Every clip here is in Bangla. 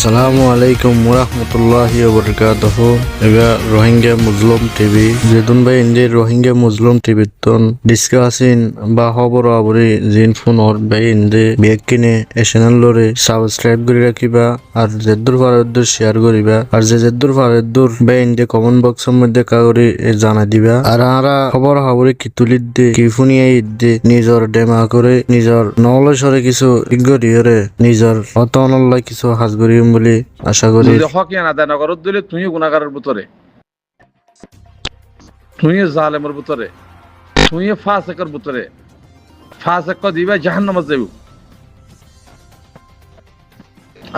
আসসালামু আলাইকুম ওরহমতুল্লাহি ওবরকাতহ। এগা রোহিঙ্গা মুসলিম টিভি। যেদুন ভাই ইন্দি রোহিঙ্গা মুসলিম টিভি তন ডিসকাসিন বা খবর আবরি জিন ফোন অর ভাই ইন্দি বেগ কিনে এ চ্যানেল লরে সাবস্ক্রাইব করে রাখিবা আর যেদুর ফারদ্দুর শেয়ার করিবা। আর যে যেদুর ফারদ্দুর ভাই ইন্দি কমেন্ট বক্সের মধ্যে কাগরি জানাই দিবা। আর আরা খবর খবরে কি তুলিত দে, কি ফুনিয়ে দে, নিজর ডেমা করে নিজর নলেজরে কিছু ইগরিয়রে নিজর অত অনল্লাই কিছু হাজ করিম বুলি আশা করি হকিয়ান আদায় নগরত দিলে তুই গুণাগারের ভিতরে। তুই জালেমের ভিতরে। তুই ফাসেকের ভিতরে। ফাসেক দিবা, জাহান্নামে যাইব।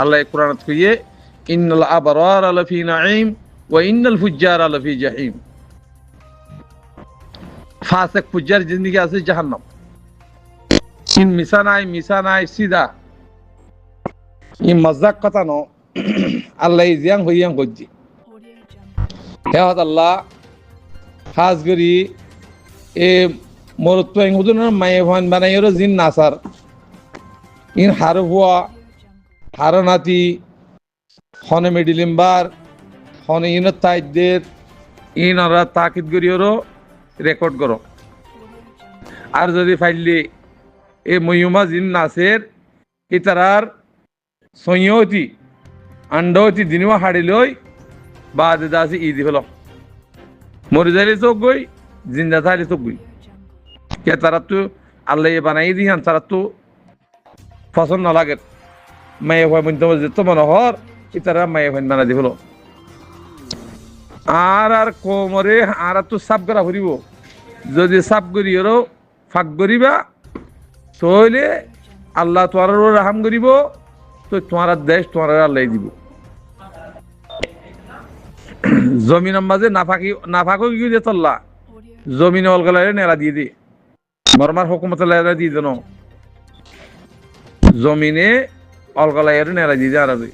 আল্লাহ কোরআনত কইয়ে, ইন্নাল আবরার লাফি নাঈম ওয়া ইন্নাল ফুজ্জার লাফি জাহিম। ফাসেক, ফুজ্জার জিন্দেগি আছে জাহান্নাম। ইন মিশা নাই মিশা নাই, সিধা। ই মজাক কথা ন। আল্লাহ জিয়াং হইয়াং করছি। হে হত আল্লাহ, খাস করি এ মরত্ব হুদুন মায়ে ভান বানাইর জিন নাসার ইন হার হুয়া, হার নাতি, হনে মেডিলিম্বার হনে ইন তাইদের, ইন ওরা তাকিদ করিওরও রেকর্ড করো। আর যদি ফাইলি এ মহিমা জিন নাসের ইতারার সৈয়তি আন্ডতি দিনও হাড়ি লই বাদ দাসি ঈদ হল মরে যাইলে চোখ গই জিন্দা থাকলে চোখ গই কে তারা তো আল্লাহ বানাই দিহান তারা তো পছন্দ নালাগে মায়ে ভাই বলতে বলছে তো মনে হর ই তারা মায়ে ভাই বানা দি হলো আর আর কোমরে আর তো সাপ করা ফুরিব যদি সাপ করিও ফাঁক করিবা তাহলে আল্লাহ তোমারও রাহাম করিব তো তোমার দেশ, তোমার আল্লাহ দিব। জমিনের মাঝে নাফাকি, নাফাকো কি দিয়ে তল্লা জমিনে অলগালারে নেড়া দিয়ে দি। বর্মার হুকুমত নেড়া দিয়ে দেন জমিনে অলগালাইয়ের নেড়া দিয়ে দিয়ে আরবি।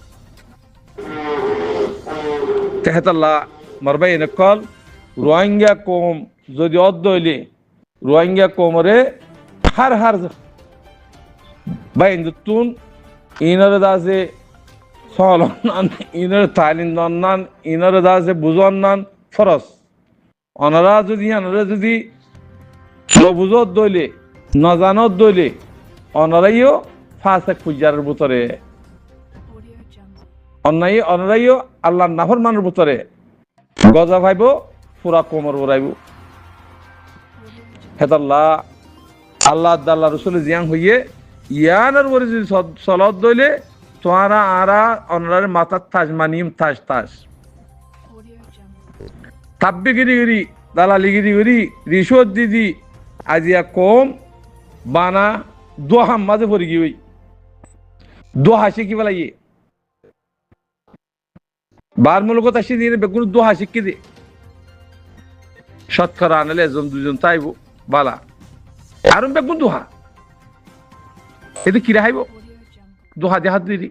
তেহেতাল্লা, মরবাই নকল রোহিঙ্গা কম যদি অদ্দ হইলে, রোহিঙ্গা কোমরে হার হার বাইন তুন ইনারে দাসে সলনান ইনারে তালিন দন্নান ইনারে দাসে বুঝন্নান ফরস অনারা যদি আনারা যদি নবুজত দইলে, নজানত দইলে, অনারাইও ফাঁসে খুঁজারের ভিতরে। অন্যায়, অনারাইও আল্লাহ নাফর মানের ভিতরে। গজা ভাইব পুরা কোমর উড়াইব। হেতাল্লাহ আল্লাহ আল্লাহ রসুল জিয়াং হইয়ে ইয়ানের পরে যদি সলত দইলে তোমারা আরা অনার মাথার তাজ মানিম, তাজ তাজ। তাব্বে গিরি গিরি, দালালি গিরি রিশোদ দিদি আজিয়া কম, বানা দোহাম মাঝে পড়ে গিয়ে দোহা শিখি পেলাইয়ে বার মূলকত আসি দিয়ে বেগুন দোহা শিখি দে? শতকরা আনলে এজন দুজন তাইব, বালা। আর বেগুন দোহা এতে কি রাহাইব? দোহা দেহাত দিদি।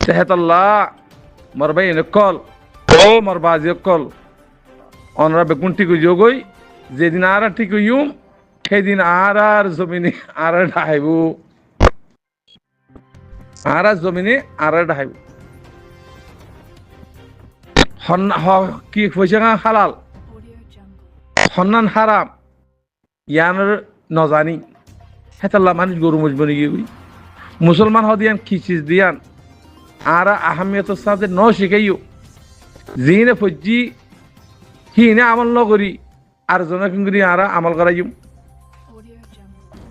তেহেতাল্লাহ মরবাই নকল ও মরবাজি কল। অনরা বেগুন ঠিক হইও গই যেদিন আর ঠিক হইম সেদিন আর আর জমিনে আর ঢাইব আর আর জমিনে আর ঢাইব কি পয়সা হালাল? সন্নান হারাম। ইয়ানোর নজানি। হেতাল্লা মানুষ গরু মজবনি গিয়ে মুসলমান হদিয়ান চিজ দিয়ান? আর আহমিয়তের সাথে ন শিখাইও। জিনে ফজ্জি, হিনে আমল ন করি, আর জনে কিঙ্গুরি আর আমল করাইম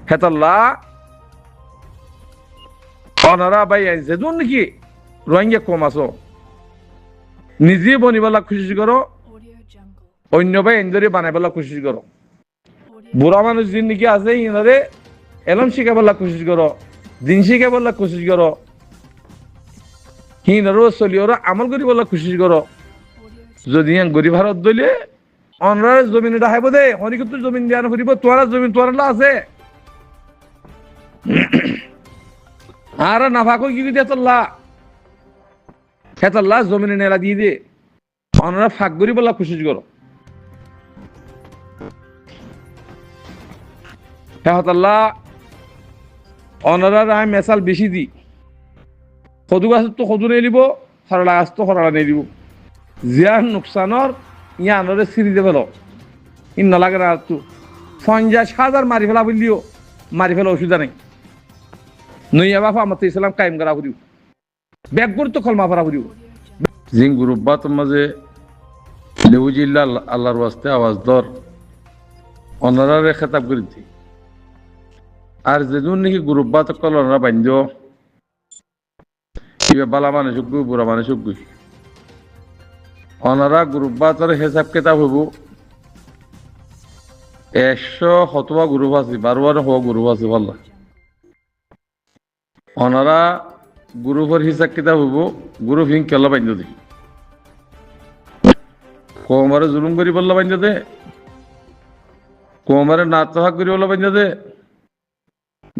হেতাল্লা, অনারা বাই আইছে দুন নাকি? রোহিঙ্গা কম আছো। নিজে বনিবেলা খুশি করো, অন্য ভাই এন্দরে বানাইবেলা খুশি করো। বুড়া মানুষ দিন নাকি আছে, ইনারে এলম শিখাবেলা কোশিশ করো, দিন শিখাবেলা কোশিশ করো। হিনারও চলিওরা আমল করিবেলা কোশিশ করো। যদি গরিব হারত দইলে অনরার জমিন ডাহাইব দে হনিকত জমিন দিয়া ফুরিব তোয়ারা জমিন তোয়ারা আছে। আর নাফাকো কি দিয়ে তোল্লা? খেতাল্লা জমিনে নেলা দিয়ে দে অনরা ফাঁক করিবেলা কোশিশ করো হেহতাল্লাহ অনারার আমি মেসাল বেশি দিই সদু গাছ তো সদু নিয়ে দিব সরলা গাছ তো সরলা নিয়ে দিব জিয়ার নোকসানর ইয়ানরে সিরি দেবে ই নালাগে না তো পঞ্চাশ হাজার মারি ফেলা বললিও মারি ফেলা অসুবিধা নেই। নইয়া বাপা আমার ইসলাম কায়েম করা ফুরিও ব্যাগগুর তো কলমা ফেরা ফুরিও জিং তোর মাঝে লেবু জিল্লা আল্লাহর ওয়াস্তে আওয়াজ দর অনারারে খেতাব করে দি আর নাকি গ্রুপ বা তো কল অনারা বান্ধ কিবা বালা মানুষ গুই বুড়া মানুষ গুই অনারা গ্রুপ বা তোর হিসাব কিতাব হব। একশো হতবা গ্রুপ আছে বারো বারো হওয়া গ্রুপ আছে বললা অনারা গ্রুপের হিসাব কিতাব হইব গ্রুপ হিং কেলা বাইন্ধ দি। কোমারে জুলুম করি বললা বাইন্ধ দে। কোমারে নাতহাক করি বললা বাইন্ধ দে।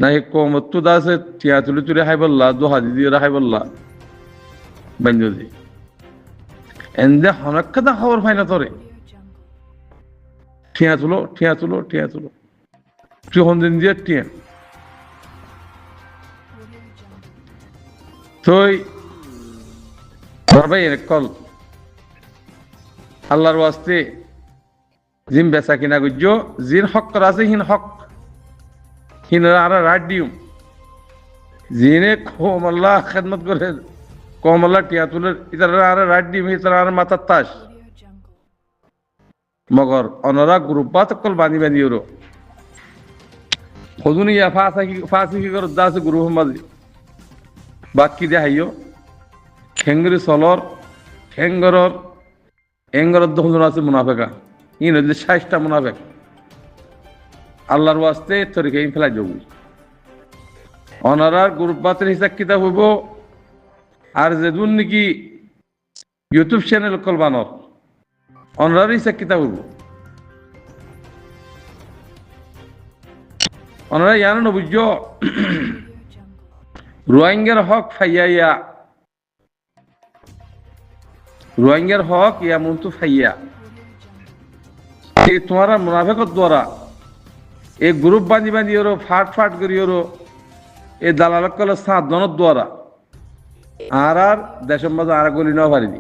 নাই কোমর তো দাসে টিয়া তুলি তুলি হাই বললা দু হাজি দিয়ে হাই বললা। বাইন্ধ দি। এন্দে হনক্ষতা খবর পাই না তোরে। ঠিয়া তুলো ঠিয়া তুলো ঠিয়া তুলো তুই দিন দিয়ে টিয়া। তুই ধরবাই এনে কল। আল্লাহর ওয়াস্তে, জিম বেচা কিনা গুজ্জ, জিন হক করা আছে, হিন হক। হিন আর রাট দিম জিনে কমল্লা খেদমত করে কমল্লা টিয়া তুলে, ইতারা আর রাট দিম ইতারা আর মাথার তাস। মগর অনরা গ্রুপ কল বানি বানি ওরো। খোঁজুনি ইয়া ফাঁসা কি, ফাঁসি কি করো, দাস গ্রুপ মাঝে বাকি দে হাইও। খেঙ্গরি চলর খেঙ্গরর, এঙ্গরর দখন আছে মুনাফেকা। ই নদী ষাটটা মুনাফেক। আল্লাহর ওয়াস্তে তরিকে ফেলাই যাব অনারার গ্রুপ বাতের হিসাব কিতাব হইব। আর যেদুন নাকি ইউটিউব চ্যানেল কল বানর অনারার হিসাব কিতাব হইব। অনারা ইয়ানো নবুঝ রোহিঙ্গার হক ফাইয়া রোহিঙ্গার হক ইয়া মন্তু ফাইয়া। তোমারা মুনাফেকত দ্বারা এই গ্রুপ বাঁধি বাঁধি ওরো, ফাট ফাট করি ওরো এই দালালক কলে জনের দ্বারা। আর আর দেশের মাঝে আর গলি নেওয়া পারিনি।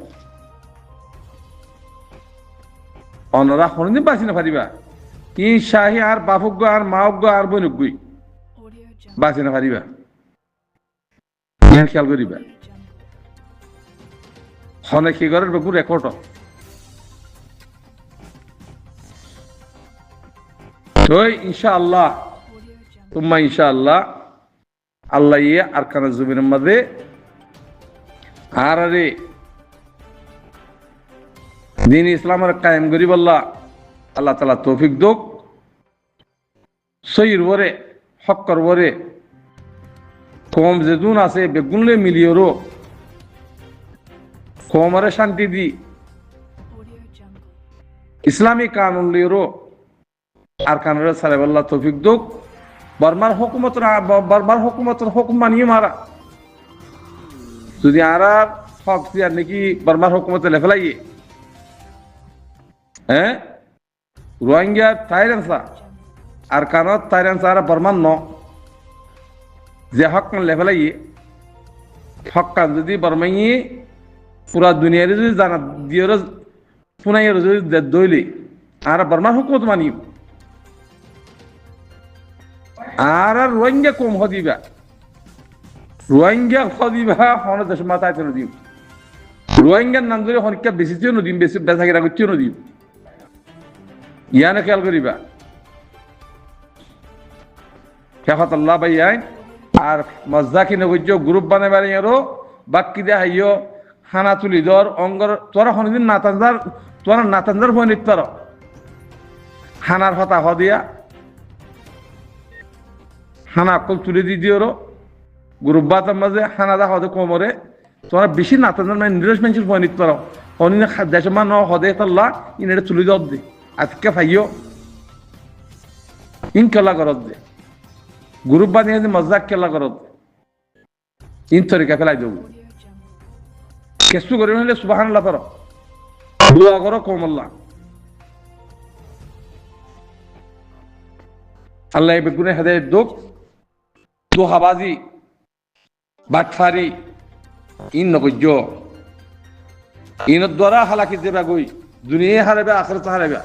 অনরা কোনদিন বাঁচি না পারিবা ই শাহী আর বাপজ্ঞ আর মাওজ্ঞ আর বৈনজ্ঞই বাঁচি না পারিবা খেয়াল করিবা। হনে কি করে বেগু তই ইনশাআল্লাহ। তোমা ইনশাআল্লাহ। আল্লাহ ইয়ে আর কানা জমিনের মধ্যে আর আরে দিন ইসলামের কায়েম করি বললা। আল্লাহ তালা তৌফিক দোক। সইর বরে হক্কর বরে। কম যেদুন আছে বেগুনলে মিলিয়রও কমরে শান্তি দি। ইসলামী কানুন লিওরও আর কানুনের সালেবাল্লাহ তৌফিক দোক। বর্মার হুকুমত বর্মার হুকুমত হুকুম মানিয়ে মারা। যদি আর আর হক দিয়া নাকি বর্মার হুকুমতে লেফেলাইয়ে হ্যাঁ রোহিঙ্গা তাইরেন্সা আর কানত তাইরেন্সা আর বর্মান ন। যে হক লেফেলাইয়ে হক কান যদি বর্মাইয়ে, পুরা দুনিয়ার যদি জানা দিয়ে পুনাইয়ের যদি দইলে, আর বর্মার হুকুমত মানিব আর আর রোহিঙ্গা কম হদিবা। রোহিঙ্গা হদিবা, হন দেশ মাথায় তেন দিম রোহিঙ্গার নাম ধরে হনিকা বেশি চেয়ে নদীম বেশি বেচা কিনা করছেও নদীম ইয়ানে খেয়াল করিবা। শেষত আল্লাহ বাই আইন আর মজা কিনে গ্রুপ বানাইবার আরও, বাক্কি দে হাইয় হানা তুলি দর অঙ্গর, তোরা হনদিন নাতানদার তোরা নাতানদার হয়ে নিত পার হানার হতা হ দিয়া হানা অকল তুলে দি দিওর গ্রুপ বাতার মাঝে হানা দা হদে কোমরে তোরা বেশি নাতানদার মানে নিরস মানুষের হয়ে নিত পার অনিন দেশ মান হদে তাল্লা ইনে তুলি দর দে। আজকে ফাইও ইন খেলা করত দে। গ্রুপ বানিয়ে মজাক খেলা করত ইন তরিকা ফেলাই দেবো কেসু করি হলে সুবাহান আল্লাহ দোয়া করো কমল্লা আল্লাহ। বেগুনে হেদায়ত দোক দোহাবাজি বাটফারি ইন নকজ্য ইনের দ্বারা হালাকি দেবা গই দুনিয়া হারাবে আখরত হারাবে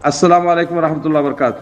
আসসালামু আলাইকুম রহমতুল্লাহ বরকাত